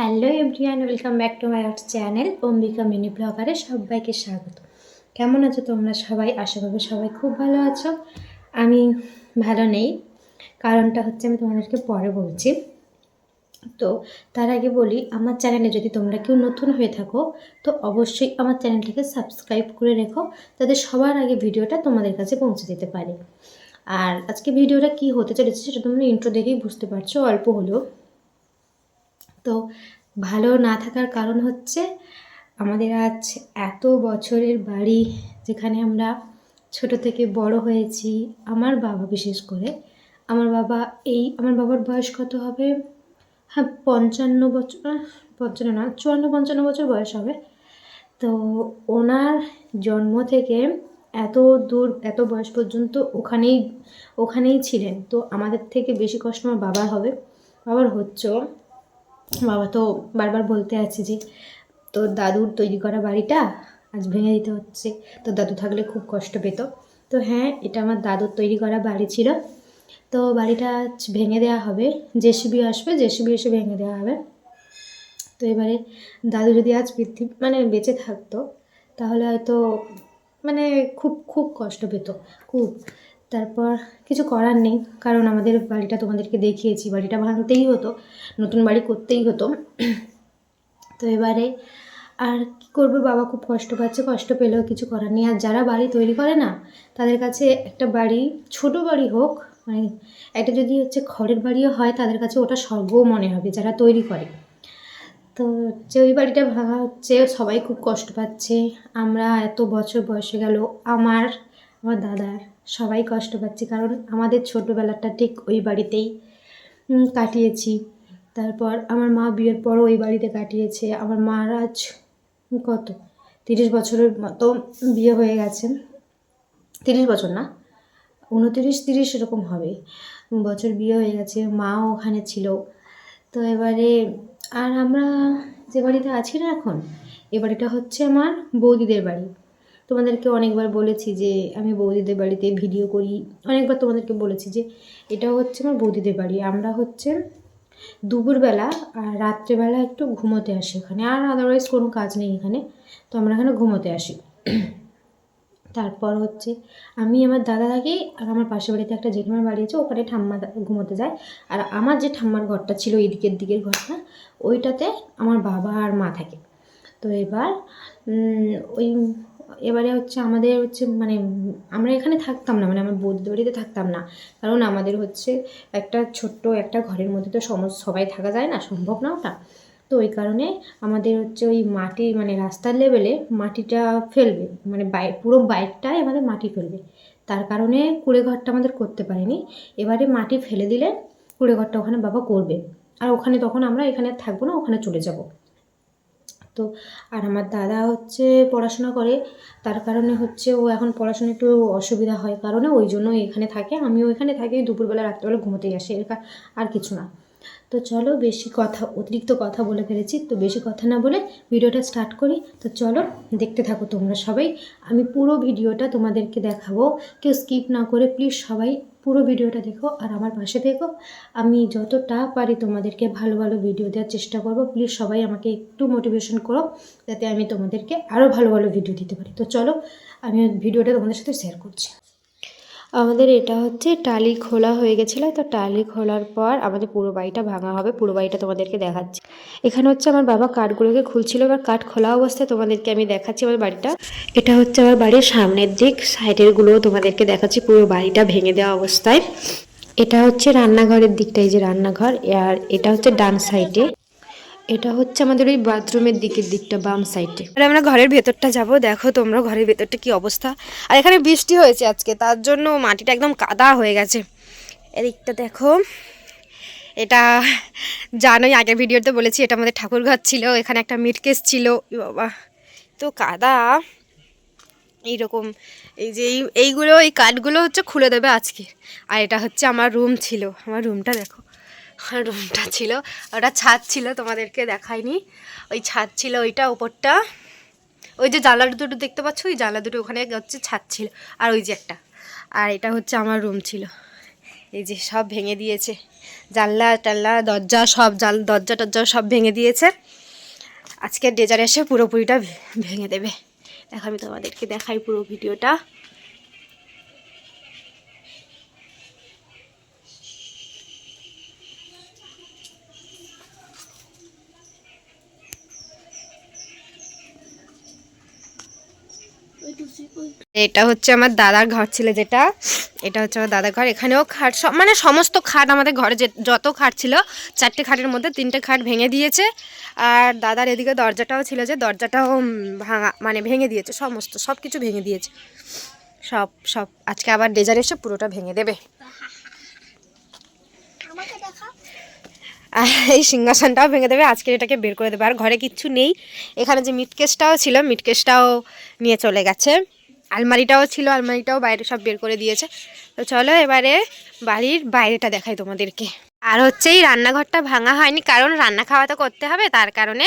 Hello everyone welcome back to my art channel. Ambika mini ব্লগারে সবাইকে স্বাগত। কেমন আছো তোমরা সবাই? আশা করব সবাই খুব ভালো আছো। আমি ভালো নেই। কারণটা হচ্ছে আমি তোমাদেরকে পরে বলছি। তো তার আগে বলি, আমার চ্যানেলে যদি তোমরা কেউ নতুন হয়ে থাকো, তো অবশ্যই আমার চ্যানেলটাকে সাবস্ক্রাইব করে রেখো, যাতে সবার আগে ভিডিওটা তোমাদের কাছে পৌঁছে দিতে পারে। আর আজকে ভিডিওটা কি হতে চলেছে সেটা তোমরা ইন্ট্রো দেখেই বুঝতে পারছ। অল্প হলেও তো ভালো না থাকার কারণ হচ্ছে আমাদের আজ এত বছরের বাড়ি যেখানে আমরা ছোট থেকে বড় হয়েছি, আমার বাবা বিশেষ করে। আমার বাবা এই, আমার বাবার বয়স কত হবে? হ্যাঁ পঞ্চান্ন বছর পঞ্চান্ন না চুয়ান্ন, পঞ্চান্ন বছর বয়স হবে। তো ওনার জন্ম থেকে এত দূর, এত বয়স পর্যন্ত ওখানেই ওখানেই ছিলেন। তো আমাদের থেকে বেশি কষ্ট আমার বাবার হবে। বাবার হচ্ছেও বাবা তো বারবার বলতে আছে যে তোর দাদুর তৈরি করা বাড়িটা আজ ভেঙে দিতে হচ্ছে। তো দাদু থাকলে খুব কষ্ট পেত। তো হ্যাঁ এটা আমার দাদুর তৈরি করা বাড়ি ছিল। তো বাড়িটা আজ ভেঙে দেওয়া হবে। জেসিবি আসবে, জেসিবি এসে ভেঙে দেওয়া হবে। তো এবারে দাদু যদি আজ পৃথিবী মানে বেঁচে থাকতো, তাহলে হয়তো মানে খুব খুব কষ্ট পেত। খুব। তারপর কিছু করার নেই, কারণ আমাদের বাড়িটা তোমাদেরকে দেখিয়েছি, বাড়িটা ভাঙতেই হতো, নতুন বাড়ি করতেই হতো। তো এবারে আর কী করবে, বাবা খুব কষ্ট পাচ্ছে, কষ্ট পেলেও কিছু করার নেই। আর যারা বাড়ি তৈরি করে না, তাদের কাছে একটা বাড়ি, ছোট বাড়ি হোক মানে একটা যদি হচ্ছে খড়ের বাড়িও হয়, তাদের কাছে ওটা স্বর্গ মনে হবে যারা তৈরি করে। তো হচ্ছে ওই বাড়িটা ভাঙা হচ্ছে, সবাই খুব কষ্ট পাচ্ছে। আমরা এত বছর বয়সে গেল, আমার আমার দাদার সবাই কষ্ট পাচ্ছি কারণ আমাদের ছোটোবেলাটা ঠিক ওই বাড়িতেই কাটিয়েছি। তারপর আমার মা বিয়ের পরও ওই বাড়িতে কাটিয়েছে। আমার মার আজ কত? তিরিশ বছরের মতো বিয়ে হয়ে গেছে। তিরিশ বছর না? উনতিরিশ, তিরিশ এরকম হবে। বছর বিয়ে হয়ে গেছে, মাও ওখানে ছিল। তো এবারে, আর আমরা যে বাড়িতে আছি না এখন, এ বাড়িটা হচ্ছে আমার বৌদিদের বাড়ি। তোমাদেরকে অনেকবার বলেছি যে আমি বৌদিদের বাড়িতে ভিডিও করি। অনেকবার তোমাদেরকে বলেছি যে এটা হচ্ছে আমার বৌদিদের বাড়ি। আমরা হচ্ছে দুপুরবেলা আর রাত্রেবেলা একটু ঘুমোতে আসি এখানে। আর আদারওয়াইজ কোনো কাজ নেই এখানে। তো আমরা এখানে ঘুমোতে আসি। তারপর হচ্ছে আমি আমার দাদা থাকি আর আমার পাশের বাড়িতে একটা জেঠিমার বাড়ি আছে, ওখানে ঠাম্মা ঘুমোতে যায়। আর আমার যে ঠাম্মার ঘরটা ছিল এই দিকের দিকের ঘরটা ওইটাতে আমার বাবা আর মা থাকে। তো এবার ওই এবারে হচ্ছে আমাদের হচ্ছে মানে আমরা এখানে থাকতাম না মানে আমার বৌদিদের বাড়িতে থাকতাম না। কারণ আমাদের হচ্ছে একটা ছোট্ট একটা ঘরের মধ্যে তো সম, সবাই থাকা যায় না, সম্ভব না ওটা। তো ওই কারণে আমাদের হচ্ছে ওই মাটি মানে রাস্তার লেভেলে মাটিটা ফেলবে মানে বাই, পুরো বাইকটাই আমাদের মাটি ফেলবে। তার কারণে কুড়ে ঘরটা আমাদের করতে পারিনি। এবারে মাটি ফেলে দিলে কুড়ে ঘরটা ওখানে বাবা করবে। আর ওখানে তখন আমরা এখানে থাকব না, ওখানে চলে যাব। তো আর আমার দাদা হচ্ছে পড়াশোনা করে, তার কারণে হচ্ছে ও এখন পড়াশোনা একটু অসুবিধা হয়। কারণে ওই জন্য এখানে থাকে, আমিও এখানে থাকি, দুপুরবেলা, রাত্রেবেলা ঘুমোতেই আসি এর আর কিছু না। তো চলো বেশি কথা, অতিরিক্ত কথা বলে ফেলেছি, তো বেশি কথা না বলে ভিডিওটা স্টার্ট করি। তো চলো দেখতে থাকো তোমরা সবাই। আমি পুরো ভিডিওটা তোমাদেরকে দেখাবো। কেউ স্কিপ না করে প্লিজ সবাই পুরো ভিডিওটা দেখো আর আমার পাশে দেখো আমি যতটা পারি তোমাদেরকে ভালো ভালো ভিডিও দেওয়ার চেষ্টা করব। প্লিজ সবাই আমাকে একটু মোটিভেশন করো যাতে আমি তোমাদেরকে আরও ভালো ভালো ভিডিও দিতে পারি। তো চলো আমি ভিডিওটা তোমাদের সাথে শেয়ার করছি। আমাদের এটা হচ্ছে টালি খোলা হয়ে গেছিল। তো টালি খোলার পর আমাদের পুরো বাড়িটা ভাঙা হবে। পুরো বাড়িটা তোমাদেরকে দেখাচ্ছি। এখানে হচ্ছে আমার বাবা কাঠগুলোকে খুলছিল। এবার কাঠ খোলা অবস্থায় তোমাদেরকে আমি দেখাচ্ছি আমার বাড়িটা। এটা হচ্ছে আমার বাড়ির সামনের দিক। সাইডেরগুলো তোমাদেরকে দেখাচ্ছি। পুরো বাড়িটা ভেঙে দেওয়া অবস্থায়। এটা হচ্ছে রান্নাঘরের দিকটা এই যে রান্নাঘর। আর এটা হচ্ছে ডান সাইডে। এটা হচ্ছে আমাদের ওই বাথরুমের দিকের দিকটা, বাম সাইডে। আর আমরা ঘরের ভেতরটা যাব, দেখো তোমরা ঘরের ভেতরটা কি অবস্থা। আর এখানে বৃষ্টি হয়েছে আজকে, তার জন্য মাটিটা একদম কাদা হয়ে গেছে। এদিকটা দেখো, এটা জানোই, আগের ভিডিওতে বলেছি, এটা আমাদের ঠাকুর ঘর ছিল, এখানে একটা মিট কেস ছিল। বাবা তো কাদা। এইরকম, এই যে এই এইগুলো, এই কাঠগুলো হচ্ছে খুলে দেবে আজকে। আর এটা হচ্ছে আমার রুম ছিল, আমার রুমটা দেখো। রুমটা ছিল, ওটা ছাদ ছিল, তোমাদেরকে দেখাইনি। ওই ছাদ ছিল, ওইটা ওপরটা। ওই যে জানলা দুটো দেখতে পাচ্ছ? ওই জানলা দুটো ওখানে হচ্ছে ছাদ ছিল, আর ওই যে একটা। আর এটা হচ্ছে আমার রুম ছিল। এই যে সব ভেঙে দিয়েছে। জানলা টাল্লা দরজা সব জাল দরজা, টরজা সব ভেঙে দিয়েছে। আজকে ডেজার এসে পুরোপুরিটা ভেঙে দেবে। দেখো, আমি তোমাদেরকে দেখাই পুরো ভিডিওটা। এটা হচ্ছে আমার দাদার ঘর ছিল যেটা, এটা হচ্ছে আমার দাদার ঘর। এখানেও খাট সব মানে সমস্ত খাট আমাদের ঘরে যে, যত খাট ছিল, চারটে খাটের মধ্যে তিনটে খাট ভেঙে দিয়েছে। আর দাদার এদিকে দরজাটাও ছিল যে, দরজাটাও ভাঙা মানে ভেঙে দিয়েছে, সমস্ত সব কিছু ভেঙে দিয়েছে। সব সব, আজকে আবার ডেজার এসে পুরোটা ভেঙে দেবে। এই সিংহাসনটাও ভেঙে দেবে, আজকে এটাকে বের করে দেবে, আর ঘরে কিচ্ছু নেই। এখানে যে মিটকেসটাও ছিল, মিটকেসটাও নিয়ে চলে গেছে। আলমারিটাও ছিল, আলমারিটাও বাইরে সব বের করে দিয়েছে। তো চলো এবারে বাড়ির বাইরেটা দেখাই তোমাদেরকে। আর হচ্ছে এই রান্নাঘরটা ভাঙা হয়নি, কারণ রান্না খাওয়া তো করতে হবে, তার কারণে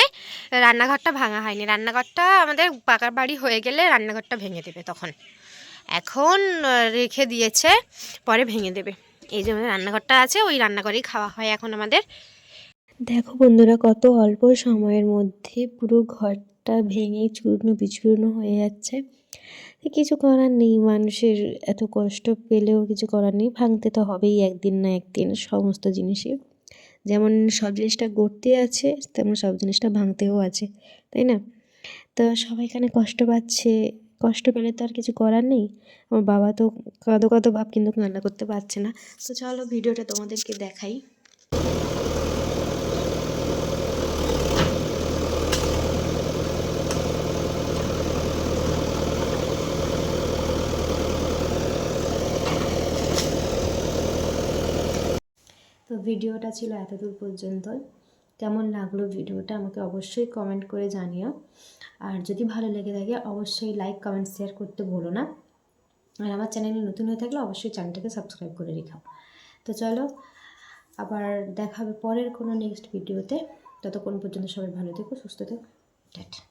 রান্নাঘরটা ভাঙা হয়নি। রান্নাঘরটা আমাদের পাকার বাড়ি হয়ে গেলে রান্নাঘরটা ভেঙে দেবে তখন। এখন রেখে দিয়েছে, পরে ভেঙে দেবে। এই যে রান্নাঘরটা আছে, ওই রান্নাঘরেই খাওয়া হয় এখন আমাদের। দেখো বন্ধুরা, কত অল্প সময়ের মধ্যে পুরো ঘরটা ভেঙে চূর্ণ বিচূর্ণ হয়ে যাচ্ছে। কিছু করার নেই, মানুষের এত কষ্ট পেলেও কিছু করার নেই। ভাঙতে তো হবেই একদিন না একদিন সমস্ত জিনিসই যেমন সব জিনিসটা গড়তে আছে, তেমন সব জিনিসটা ভাঙতেও আছে, তাই না? তো সবাই এখানে কষ্ট পাচ্ছে কষ্ট পেলে তো আর কিছু করার নেই। আমার বাবা তো কাঁদো কাঁদো ভাব কিন্তু রান্না করতে পারছে না। তো চলো ভিডিওটা তোমাদেরকে দেখাই। তো ভিডিওটা ছিল এতদূর পর্যন্ত কেমন লাগল ভিডিওটা আমাকে অবশ্যই কমেন্ট করে জানিও। আর যদি ভালো লেগে থাকে, অবশ্যই লাইক কমেন্ট শেয়ার করতে ভুলো না। আর আমার চ্যানেলে নতুন হয়ে থাকলে অবশ্যই চ্যানেলটাকে সাবস্ক্রাইব করে রেখাও তো চলো, আবার দেখাবে পরের কোনো নেক্সট ভিডিওতে ততক্ষণ পর্যন্ত সবাই ভালো থেকো, সুস্থ থেকো। টাটা।